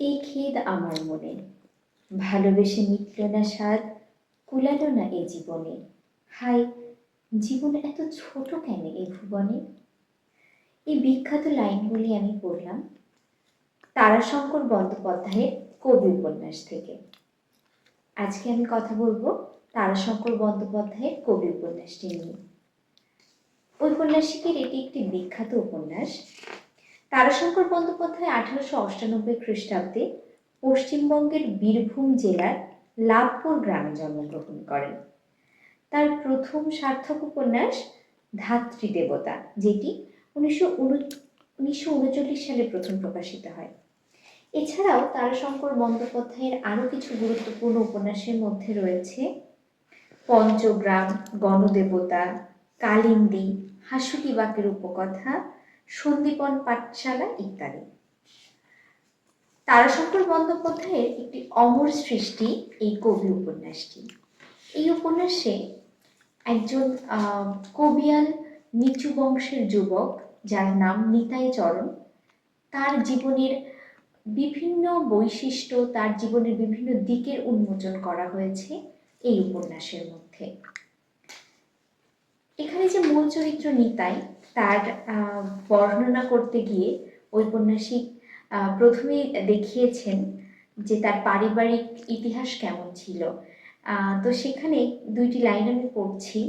এই খেদ আমার মনে। ভালোবেসে মিটল না স্বাদ, কুলালো না এ জীবনে। হাই জীবন এত ছোট কেন এই ভুবনে? এই বিখ্যাত লাইনগুলি আমি পড়লাম তারাশঙ্কর বন্দ্যোপাধ্যায়ের কবি উপন্যাস থেকে। আজকে আমি কথা বলব তারাশঙ্কর বন্দ্যোপাধ্যায়ের কবি উপন্যাসটি নিয়ে। ঔপন্যাসিকের এটি একটি বিখ্যাত উপন্যাস। তারাশঙ্কর বন্দ্যোপাধ্যায় আঠারোশো অষ্টানব্বই খ্রিস্টাব্দে পশ্চিমবঙ্গের বীরভূম জেলার লাভপুর গ্রামে জন্মগ্রহণ করেন। তার প্রথম সার্থক উপন্যাস ধাত্রী দেবতা, যেটি উনিশশো উনিশশো উনচল্লিশ সালে প্রথম প্রকাশিত হয়। এছাড়াও তারাশঙ্কর বন্দ্যোপাধ্যায়ের আরও কিছু গুরুত্বপূর্ণ উপন্যাসের মধ্যে রয়েছে পঞ্চগ্রাম, গণদেবতা, কালিন্দী, হাসুকি বাকের উপকথা সন্দীপন পাঠশালা ইত্যাদি। তারাশঙ্কর বন্দ্যোপাধ্যায়ের একটি অমর সৃষ্টি এই কবি উপন্যাসটি। এই উপন্যাসে একজন কবিয়াল নিচু বংশের যুবক যার নাম নিতাই চরণ, তার জীবনের বিভিন্ন বৈশিষ্ট্য, তার জীবনের বিভিন্ন দিকের উন্মোচন করা হয়েছে এই উপন্যাসের মধ্যে। এখানে যে মূল চরিত্র নিতাই তার বর্ণনা করতে গিয়ে ঔপন্যাসিক প্রথমেই দেখিয়েছেন যে তার পারিবারিক ইতিহাস কেমন ছিল। তো সেখানে দুইটি লাইন আমি পড়ছি।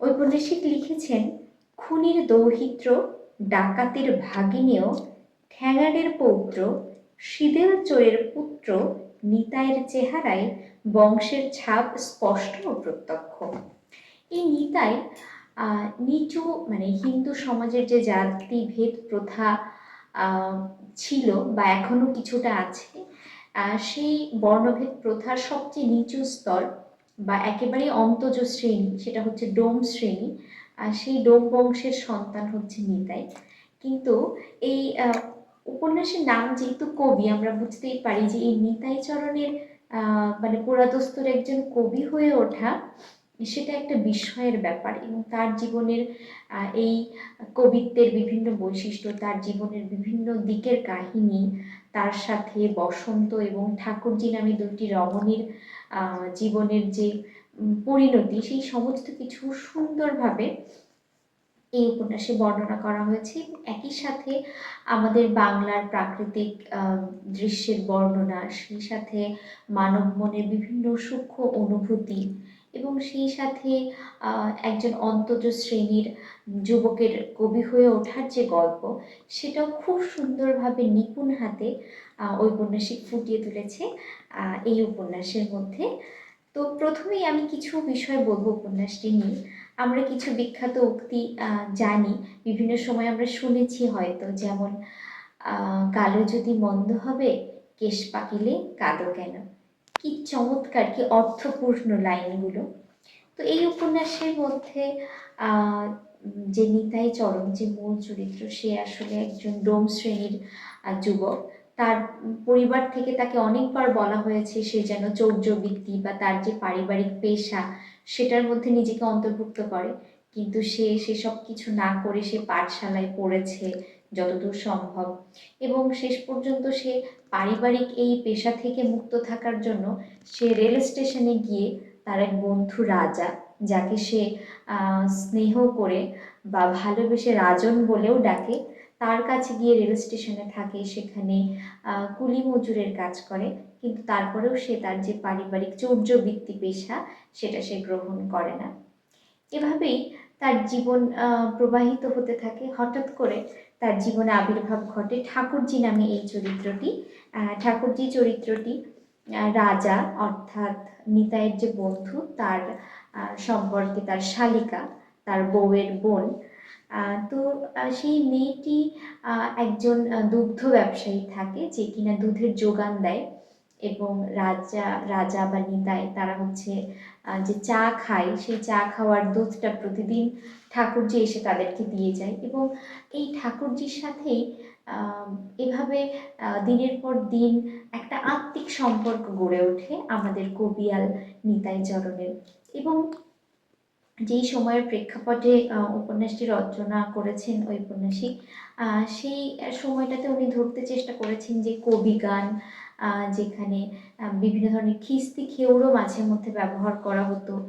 ঔপন্যাসিক লিখেছেন, খুনির দৌহিত্র, ডাকাতের ভাগিনেও ঠ্যাঙাড়ের পৌত্র শিদেল চোরের পুত্র, নিতাইয়ের চেহারায় বংশের ছাপ স্পষ্ট ও প্রত্যক্ষ। এই নিতাই নিচু মানে হিন্দু সমাজের যে জাতিভেদ প্রথা ছিল বা এখনও কিছুটা আছে সেই বর্ণভেদ প্রথার সবচেয়ে নিচু স্তর বা একেবারে অন্তজ শ্রেণি সেটা হচ্ছে ডোম শ্রেণি, আর সেই ডোম বংশের সন্তান হচ্ছে নিতাই। কিন্তু এই উপন্যাসের নাম যেহেতু কবি, আমরা বুঝতেই পারি যে এই নিতাই চরণের মানে পুরাদস্তুর একজন কবি হয়ে ওঠা সেটা একটা বিস্ময়ের ব্যাপার এবং তার জীবনের এই কবিত্বের বিভিন্ন বৈশিষ্ট্য, তার জীবনের বিভিন্ন দিকের কাহিনী, তার সাথে বসন্ত এবং ঠাকুরজি নামে দুটি রমণীর জীবনের যে পরিণতি, সেই সমস্ত কিছু সুন্দরভাবে এই উপন্যাসে বর্ণনা করা হয়েছে। একই সাথে আমাদের বাংলার প্রাকৃতিক দৃশ্যের বর্ণনা, সেই সাথে মানব মনের বিভিন্ন সূক্ষ্ম অনুভূতি এবং সেই সাথে একজন অন্তজ শ্রেণির যুবকের কবি হয়ে ওঠার যে গল্প, সেটাও খুব সুন্দরভাবে নিপুণ হাতে ঔপন্যাসিক ফুটিয়ে তুলেছে এই উপন্যাসের মধ্যে। তো প্রথমেই আমি কিছু বিষয় বলব উপন্যাসটি নিয়ে। আমরা কিছু বিখ্যাত উক্তি জানি, বিভিন্ন সময় আমরা শুনেছি হয়তো, যেমন কালো যদি মন্দ হবে, কেশ পাকিলে কাঁদো কেন? কি চমৎকার, কি অর্থপূর্ণ লাইনগুলো। তো এই উপন্যাসের মধ্যে যে নিতাই চরণ, যে মূল চরিত্র, সে আসলে একজন ডোম শ্রেণির যুবক। তার পরিবার থেকে তাকে অনেকবার বলা হয়েছে সে যেন চৌর্যবৃত্তি বা তার যে পারিবারিক পেশা, সেটার মধ্যে নিজেকে অন্তর্ভুক্ত করে। কিন্তু সে সেসব কিছু না করে সে পাঠশালায় পড়েছে যতদূর সম্ভব। এবং শেষ পর্যন্ত সে পারিবারিক এই পেশা থেকে মুক্ত থাকার জন্য সে রেল স্টেশনে গিয়ে তার এক বন্ধু রাজা, যাকে সে স্নেহ করে বা ভালোবেসে রাজন বলেও ডাকে, তার কাছে গিয়ে রেল স্টেশনে থাকে, সেখানে কুলি মজুরের কাজ করে। কিন্তু তারপরেও সে তার যে পারিবারিক চৌর্যবৃত্তি পেশা, সেটা সে গ্রহণ করে না। এভাবেই তার জীবন প্রবাহিত হতে থাকে। হঠাৎ করে তার জীবনে আবির্ভাব ঘটে ঠাকুরজি নামে এই চরিত্রটি। ঠাকুরজি চরিত্রটি রাজা অর্থাৎ নিতাইয়ের যে বন্ধু, তার সম্পর্কে তার শালিকা, তার বউয়ের বোন। তো সেই মেয়েটি একজন দুগ্ধ ব্যবসায়ী থাকে যে কিনা দুধের যোগান দেয়। এবং রাজা রাজা বা নিতাই তারা হচ্ছে যে চা খায়, সেই চা খাওয়ার দুধটা প্রতিদিন ঠাকুরজি এসে তাদেরকে দিয়ে যায় এবং এই ঠাকুরজির সাথেই এভাবে দিনের পর দিন একটা আত্মিক সম্পর্ক গড়ে ওঠে আমাদের কবিয়াল নিতাই চরণের এবং যেই সময়ের প্রেক্ষাপটে উপন্যাসটি রচনা করেছেন ঔপন্যাসিক আহ, সেই সময়টাতে উনি ধরতে চেষ্টা করেছেন যে কবি গান যেখানে বিভিন্ন ধরনের খিস্তি খেউড়ও মাঝে মধ্যে ব্যবহার করা হতো।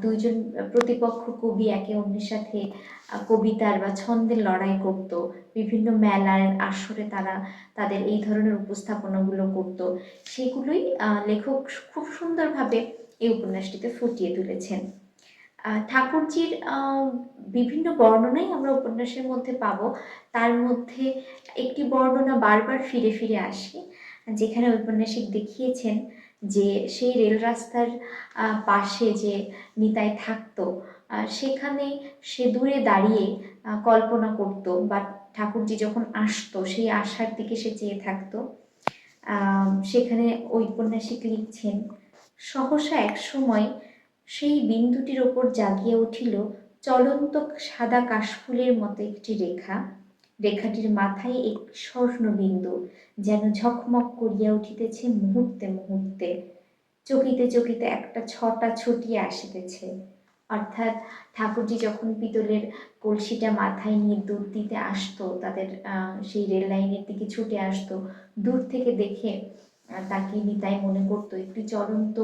দুইজন প্রতিপক্ষ কবি একে অন্যের সাথে কবিতার বা ছন্দের লড়াই করত। বিভিন্ন মেলার আসরে তারা তাদের এই ধরনের উপস্থাপনাগুলো করত। সেগুলোই লেখক খুব সুন্দরভাবে এই উপন্যাসটিতে ফুটিয়ে তুলেছেন। ঠাকুরজির বিভিন্ন বর্ণনাই আমরা উপন্যাসের মধ্যে পাবো। তার মধ্যে একটি বর্ণনা বারবার ফিরে ফিরে আসে, যেখানে ঔপন্যাসিক দেখিয়েছেন যে সেই রেল রাস্তার পাশে যে নিতাই থাকতো সেখানে সে দূরে দাঁড়িয়ে কল্পনা করত বা ঠাকুরজি যখন আসতো, সেই আসার দিকে সে চেয়ে থাকতো। সেখানে ঔপন্যাসিক লিখছেন, সহসা এক সময় সেই বিন্দুটির ওপর জাগিয়া উঠিল চলন্ত সাদা কাশফুলের মতো একটি রেখা। রেখাটির মাথায় এক স্বর্ণবিন্দু যেন ঝকমক করিয়া উঠিতেছে মুহূর্তে মুহূর্তে। চকিতে চকিতে একটা ছটা ছুটিয়া আসিতেছে। অর্থাৎ ঠাকুরজি যখন পিতলের কলসিটা মাথায় নিয়ে দুধ দিতে আসতো, তাদের সেই রেল লাইনের দিকে ছুটে আসতো, দূর থেকে দেখে তাকে নিতাই মনে করতো, একটি চলন্ত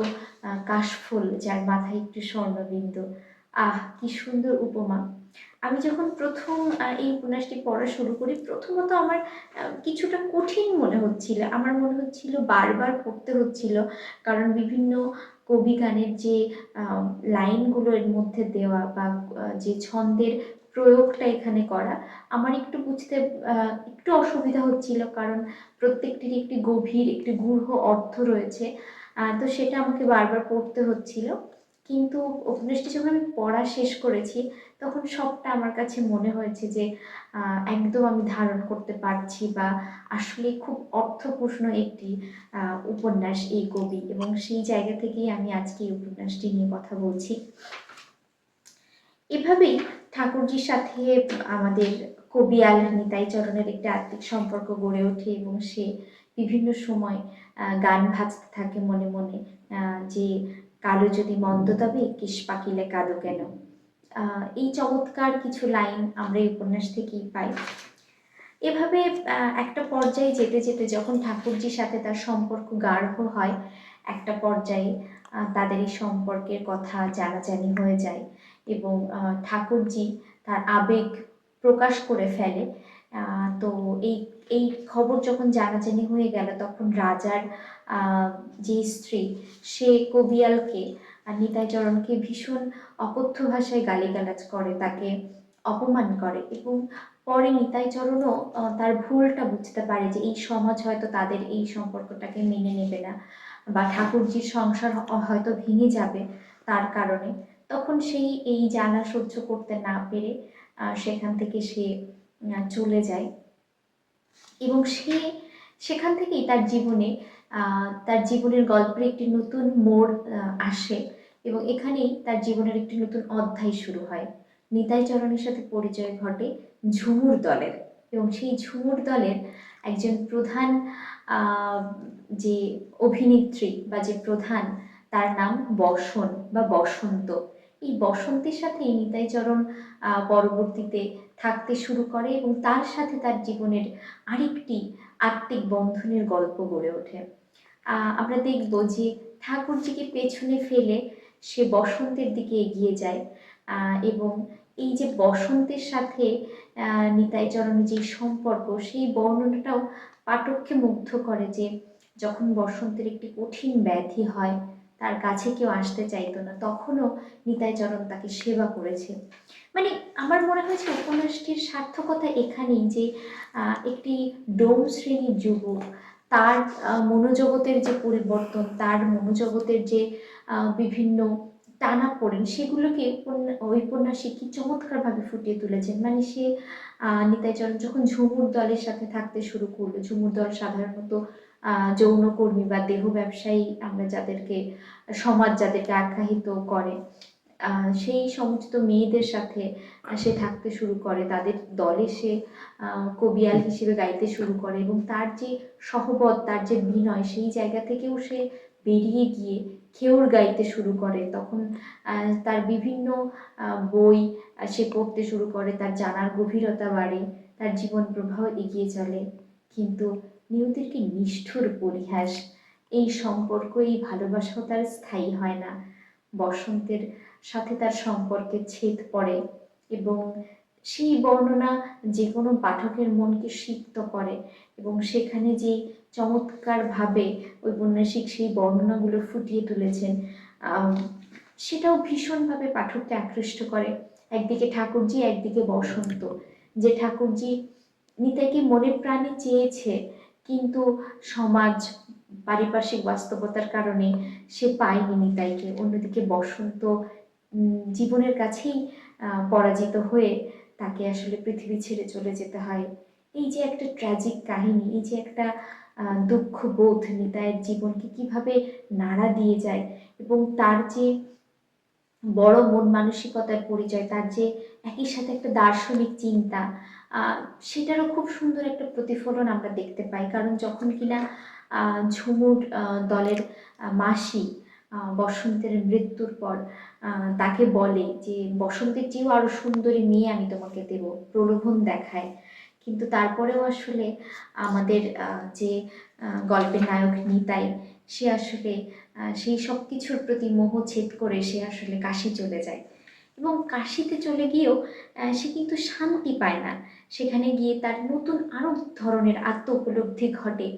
কাশফুল যার মাথায় একটু স্বর্ণবিন্দু। আহ, কি সুন্দর উপমা। আমি যখন প্রথম এই উপন্যাসটি পড়া শুরু করি, প্রথমত আমার কিছুটা কঠিন মনে হচ্ছিল। আমার মনে হচ্ছিল বারবার পড়তে হচ্ছিল, কারণ বিভিন্ন কবি গানের যে লাইনগুলো এর মধ্যে দেওয়া বা যে ছন্দের প্রয়োগটা এখানে করা। আমার একটু বুঝতে একটু অসুবিধা হচ্ছিল কারণ প্রত্যেকটির একটি গভীর, একটি গূঢ় অর্থ রয়েছে। তো সেটা আমাকে বারবার পড়তে হচ্ছিল। কিন্তু উপন্যাসটি যখন আমি পড়া শেষ করেছি, তখন সবটা আমার কাছে মনে হয়েছে যে একদম আমি ধারণ করতে পারছি বা আসলে খুব অর্থপূর্ণ একটি উপন্যাস এই কবি। এবং সেই জায়গা থেকেই আমি আজকে এই উপন্যাসটি নিয়ে কথা বলছি। এভাবেই ঠাকুরজির সাথে আমাদের কবি কবিয়াল নিতাই চরণের একটি আত্মিক সম্পর্ক গড়ে ওঠে এবং সে বিভিন্ন সময় গান ভাজতে থাকে মনে মনে যে কালো যদি মন্দ তবে, কিস পাকিলে কাঁদো কেন? এই চমৎকার কিছু লাইন আমরা এই উপন্যাস থেকেই পাই। এভাবে একটা পর্যায়ে যেতে যেতে যখন ঠাকুরজির সাথে তার সম্পর্ক গাঢ় হয়, একটা পর্যায়ে তাদের এই সম্পর্কের কথা জানাজানি হয়ে যায়। এবং ঠাকুরজি তার আবেগ প্রকাশ করে ফেলে। তো এই এই খবর যখন জানাজানি হয়ে গেল, তখন রাজার যে স্ত্রী, সে কবিয়ালকে, আর নিতাই চরণকে ভীষণ অকথ্য ভাষায় গালিগালাজ করে, তাকে অপমান করে এবং পরে নিতাই চরণও তার ভুলটা বুঝতে পারে যে এই সমাজ হয়তো তাদের এই সম্পর্কটাকে মেনে নেবে না বা ঠাকুরজির সংসার হয়তো ভেঙে যাবে তার কারণে। তখন সেই এই জ্বালা সহ্য করতে না পেরে সেখান থেকে সে চলে যায়। এবং সে, সেখান থেকেই তার জীবনে তার জীবনের গল্পের একটি নতুন মোড় আসে এবং এখানেই তার জীবনের একটি নতুন অধ্যায় শুরু হয়। নিতাই চরণের সাথে পরিচয় ঘটে ঝুমুর দলের এবং সেই ঝুমুর দলের একজন প্রধান যে অভিনেত্রী বা যে প্রধান, তার নাম বসন বা বসন্ত। এই বসন্তের সাথে নিতাই চরণ পরবর্তীতে থাকতে শুরু করে এবং তার সাথে তার জীবনের আরেকটি আত্মিক বন্ধনের গল্প গড়ে ওঠে। আমরা দেখব যে ঠাকুরজিকে পেছনে ফেলে সে বসন্তের দিকে এগিয়ে যায় এবং এই যে বসন্তের সাথে নিতাই চরণের যে সম্পর্ক, সেই বর্ণনাটাও পাঠককে মুগ্ধ করে যে যখন বসন্তের একটি কঠিন ব্যাধি হয় তার কাছে কেউ আসতে চাইতো না। তখনও নিতাই চরণ তাকে সেবা করেছে। মানে আমার মনে হয়েছে উপন্যাসটির সার্থকতা এখানেই যে একটি ডোম শ্রেণির যুবক তার মনোজগতের যে পরিবর্তন তার মনোজগতের যে বিভিন্ন টানা পড়েন সেগুলোকে ঔপন্যাসিক কি চমৎকারভাবে ফুটিয়ে তুলেছেন। মানে সে আহ, নিতাই চরণ যখন ঝুমুর দলের সাথে থাকতে শুরু করল ঝুমুর দল সাধারণত যৌনকর্মী বা দেহ ব্যবসায়ী আমরা যাদেরকে, সমাজ যাদেরকে আখ্যায়িত করে সেই সমস্ত মেয়েদের সাথে সে থাকতে শুরু করে, তাদের দলে সে কবিয়াল হিসেবে গাইতে শুরু করে এবং তার যে সহবত, তার যে বিনয়, সেই জায়গা থেকেও সে বেরিয়ে গিয়ে খেউর গাইতে শুরু করে। তখন তার বিভিন্ন বই সে পড়তে শুরু করে, তার জানার গভীরতা বাড়ে, তার জীবন প্রবাহ এগিয়ে চলে। কিন্তু নিয়তির নিষ্ঠুর পরিহাস। এই সম্পর্ক এই ভালোবাসাও তার স্থায়ী হয় না। বসন্তের সাথে তার সম্পর্কে ছেদ পড়ে এবং সেই বর্ণনা যে কোনো পাঠকের মনকে সিক্ত করে এবং সেখানে যে চমৎকারভাবে ঔপন্যাসিক সেই বর্ণনাগুলো ফুটিয়ে তুলেছেন সেটাও ভীষণভাবে পাঠককে আকৃষ্ট করে। একদিকে ঠাকুরজি, একদিকে বসন্ত। যে ঠাকুরজি নিতাইকে মনে প্রাণে চেয়েছে কিন্তু সমাজ পারিপার্শ্বিক বাস্তবতার কারণে সে পায়নি নিতাইকে অন্যদিকে বসন্ত জীবনের কাছেই পরাজিত হয়ে তাকে আসলে পৃথিবী ছেড়ে চলে যেতে হয়। এই যে একটা ট্র্যাজিক কাহিনী, এই যে একটা দুঃখ বোধ নিতাইয়ের জীবনকে কীভাবে নাড়া দিয়ে যায় এবং তার যে বড় মন মানসিকতার পরিচয়, তার যে একই সাথে একটা দার্শনিক চিন্তা সেটারও খুব সুন্দর একটা প্রতিফলন আমরা দেখতে পাই। কারণ যখন কিনা ঝুমুর দলের মাসি বসন্তের মৃত্যুর পর তাকে বলে যে, বসন্তের চেয়েও আরও সুন্দরী মেয়ে আমি তোমাকে দেব, প্রলোভন দেখায়। কিন্তু তারপরেও আসলে আমাদের যে গল্পের নায়ক নিতাই, সে আসলে সেই সব কিছুর প্রতি মোহ ছেদ করে সে আসলে কাশি চলে যায়। এবং কাশিতে চলে গিয়েও সে কিন্তু শান্তি পায় না। সেখানে গিয়ে তার নতুন আরও ধরনের আত্ম উপলব্ধি ঘটে,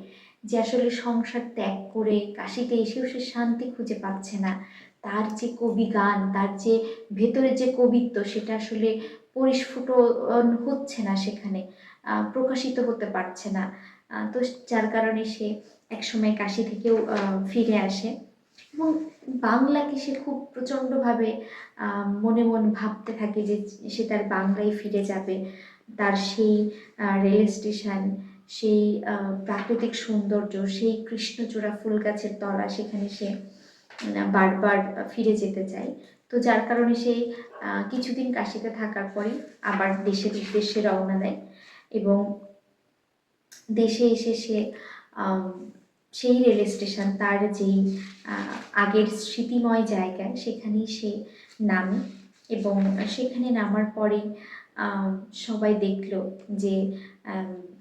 যে আসলে সংসার ত্যাগ করে কাশিতে এসেও সে শান্তি খুঁজে পাচ্ছে না। তার যে কবি গান, তার যে ভেতরের যে কবিত্ব, সেটা আসলে পরিস্ফুটন হচ্ছে না সেখানে প্রকাশিত হতে পারছে না। তো যার কারণে সে একসময় কাশি থেকেও ফিরে আসে। এবং বাংলাকে সে খুব প্রচণ্ডভাবে মনে মন ভাবতে থাকে যে সে তার বাংলায় ফিরে যাবে। তার সেই রেল স্টেশন সেই প্রাকৃতিক সৌন্দর্য, সেই কৃষ্ণচূড়া ফুল গাছের তলা সেখানে সে বারবার ফিরে যেতে চায়। তো যার কারণে সে কিছুদিন কাশিতে থাকার পরে আবার দেশের উদ্দেশ্যে রওনা দেয় এবং দেশে এসে সে সেই রেল স্টেশন তার যেই আগের স্মৃতিময় জায়গায় সেখানেই সে নামে এবং সেখানে নামার পরে সবাই দেখল যে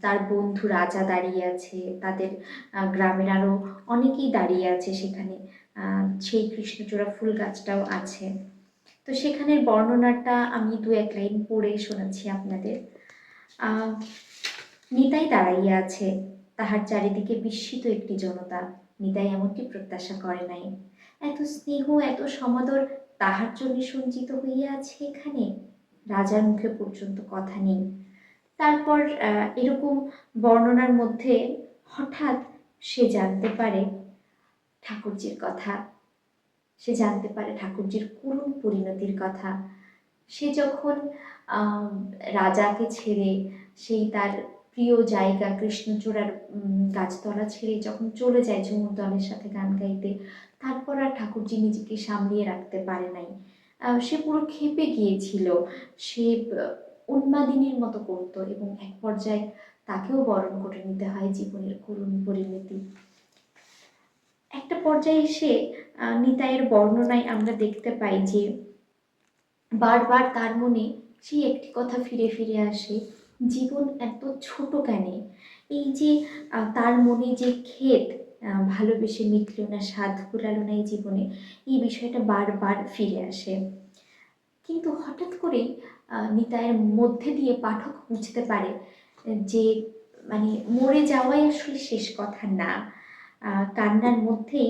তার বন্ধু রাজা দাঁড়িয়ে আছে, তাদের গ্রামের আরও অনেকেই দাঁড়িয়ে আছে সেখানে। সেই কৃষ্ণচূড়া ফুল গাছটাও আছে। তো সেখানের বর্ণনাটা আমি দু এক লাইন পড়ে শোনাচ্ছি আপনাদের। নিতাই দাঁড়াইয়া আছে, তাহার চারিদিকে বিস্মিত একটি জনতা। নিতাই এমনটি প্রত্যাশা করে নাই। এত স্নেহ, এত সমাদর তাহার জন্য সঞ্চিত হইয়া আছে এখানে? রাজার মুখে পর্যন্ত কথা নেই। তারপর এরকম বর্ণনার মধ্যে হঠাৎ সে জানতে পারে ঠাকুরজির কথা। সে জানতে পারে ঠাকুরজির করুণ পরিণতির কথা। সে যখন রাজাকে ছেড়ে সেই তার প্রিয় জায়গা কৃষ্ণচূড়ার গাছতলা ছেড়ে যখন চলে যায় ঝুমুর দলের সাথে গান গাইতে, তারপর আর ঠাকুরজি নিজেকে সামলিয়ে রাখতে পারে নাই। সে পুরো ক্ষেপে গিয়েছিল। সে উন্মাদিনীর মতো করতো এবং এক পর্যায়ে তাকেও বরণ করে নিতে হয় জীবনের করুণ পরিণতি। একটা পর্যায়ে এসে নিতাইয়ের বর্ণনায় আমরা দেখতে পাই যে বারবার তার মনে সেই একটি কথা ফিরে ফিরে আসে, জীবন এত ছোট কেন? এই যে তার মনে যে ক্ষেত ভালোবেসে মিটল না স্বাদ কুলালো না এই জীবনে এই বিষয়টা বারবার ফিরে আসে। কিন্তু হঠাৎ করেই আহ, নিতাইয়ের মধ্যে দিয়ে পাঠক বুঝতে পারে যে মানে মরে যাওয়াই আসলে শেষ কথা না। কান্নার মধ্যেই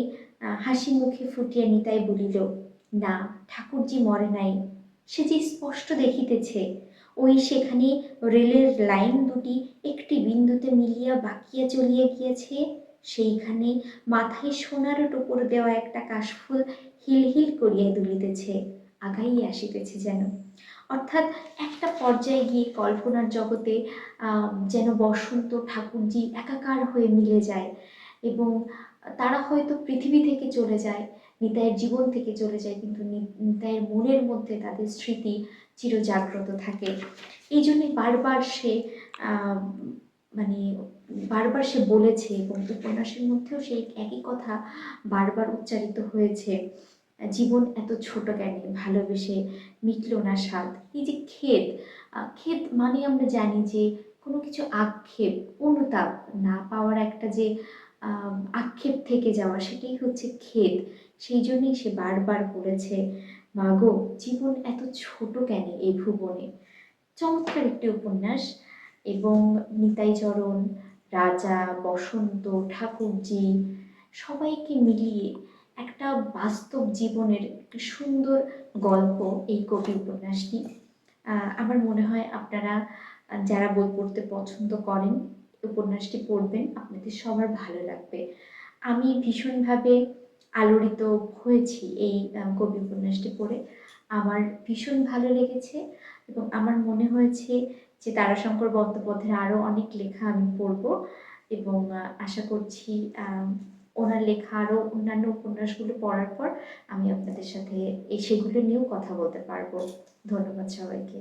হাসি মুখে ফুটিয়ে নিতাই বলিল না ঠাকুরজি মরে নাই। সে যে স্পষ্ট দেখিতেছে ওই সেখানে রেলের লাইন দুটি একটি বিন্দুতে মিলিয়া বাকিয়া চলিয়া গিয়েছে। সেইখানে মাথায় সোনার টোপর দেওয়া একটা কাশফুল হিল হিল করিয়া দুলিতেছে আগাইয়া আসিতেছে যেন। অর্থাৎ একটা পর্যায়ে গিয়ে কল্পনার জগতে যেন বসন্ত ঠাকুরজি একাকার হয়ে মিলে যায় এবং তারা হয়তো পৃথিবী থেকে চলে যায়, নিতাইয়ের জীবন থেকে চলে যায়, কিন্তু নিতাইয়ের মনের মধ্যে তাদের স্মৃতি চিরজাগ্রত থাকে। এই জন্যে বারবার সে মানে বারবার সে বলেছে এবং উপন্যাসের মধ্যেও সেই একই কথা বারবার উচ্চারিত হয়েছে। জীবন এত ছোট কেন ভালোবেসে মিটল না স্বাদ। এই যে খেদ খেদ মানে আমরা জানি যে কোনো কিছু আক্ষেপ, অনুতাপ না পাওয়ার একটা যে আক্ষেপ থেকে যাওয়া সেটাই হচ্ছে খেদ সেই জন্যই সে বারবার বলেছে মাগো জীবন এত ছোট কেন এই ভুবনে। চমৎকার একটি উপন্যাস এবং নিতাই চরণ রাজা, বসন্ত, ঠাকুরজি সবাইকে মিলিয়ে একটা বাস্তব জীবনের একটা সুন্দর গল্প এই কবি উপন্যাসটি। আমার মনে হয় আপনারা, যারা বই পড়তে পছন্দ করেন, উপন্যাসটি পড়বেন, আপনাদের সবার ভালো লাগবে। আমি ভীষণভাবে আলোড়িত হয়েছি এই কবি উপন্যাসটি পড়ে। আমার ভীষণ ভালো লেগেছে এবং আমার মনে হয়েছে যে তারাশঙ্কর বন্দ্যোপাধ্যায়ের আরও অনেক লেখা আমি পড়ব এবং আশা করছি ওনার লেখা আরও অন্যান্য উপন্যাসগুলো পড়ার পর আমি আপনাদের সাথে এই সেগুলো নিয়েও কথা বলতে পারব। ধন্যবাদ সবাইকে।